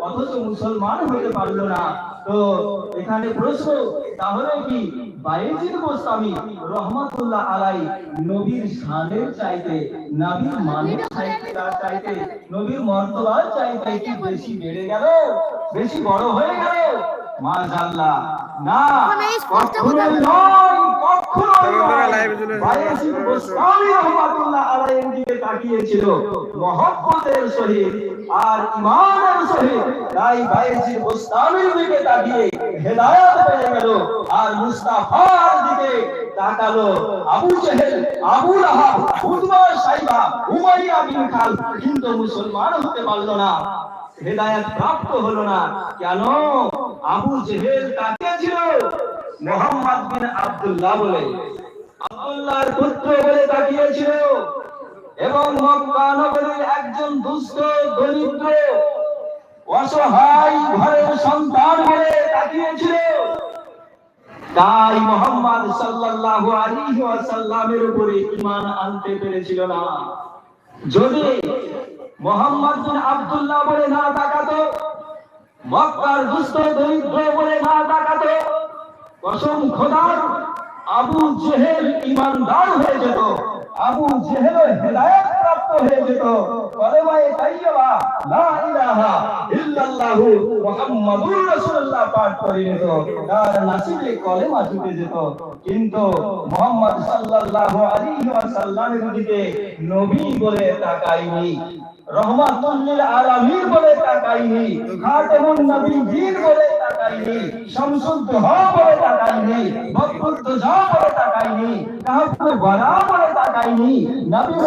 অথচ মুসলমান হতে পারল না। তো এখানে প্রশ্ন তাহলে কি বাইজিদ গোস্বামী রহমাতুল্লাহ আলাই নবীর শানের চাইতে নবীর মানের চাইতে তার চাইতে নবীর মর্তবার চাইতে কি বেশি বেড়ে গেল? বেশি বড় হয়ে গেল? মাশাআল্লাহ। না ওখানে কখনোই নয় কখনোই নয়। বাইজিদ গোস্বামী রহমাতুল্লাহ দিকে তাকিয়েছিল মহব্বতের সহিত আর ইমানের সহিত তাই বাইজিদ গোস্বামীর দিকে তাকিয়ে হেদায়েত পেয়ে গেল আর মুস্তাফার দিকে তাকালো Abu Jahl, Abu Lahab Utba Shaiba, Umayya bin খাল কিন্তু মুসলমান হতে পারল না। হেদায়েত প্রাপ্ত হলো না। কেন? আবু জেহেল তাকিয়েছিল মোহাম্মদ বিন আব্দুল্লাহ বলে। আব্দুল্লাহর পুত্র বলে তাকিয়েছিল এবং একজন দুস্থ দরিদ্র, অসহায় ঘরের সন্তান বলে তাকিয়েছিল। তাই মোহাম্মদ সাল্লাল্লাহু আলাইহি ওয়াসাল্লামের উপরে ঈমান আনতে পেরেছিল না। যদি মোহাম্মদ বিন আব্দুল্লাহ বলে না তাকাতো, মক্কার দুস্থ দরিদ্র বলে না তাকাতো কসম খোদার আবু জেহেল ইমানদার হয়ে যেত। আবু জেহেল হেদায়েত প্রাপ্ত হয়ে যেত। কলেমায়ে তাইয়্যিবা, লা ইলাহা ইল্লাল্লাহু মুহাম্মাদুর রাসূলুল্লাহ পাঠ করে নিত তার নসিবে কলেমা ঢুকে যেত। কিন্তু মুহাম্মদ সাল্লাল্লাহু আলাইহি ওয়াসাল্লামের দিকে নবী বলে তাকায়নি, রহমাতুল্লিল আলামিন বলে তাকাইনি খাতেমুন নবীয়িন বলে তাকাইনি শামসুদ দুহা বলে তাকাইনি বদরুদ বলে তাকাইনি কাহফুল ওয়ারা বলে তাকাইনি নবী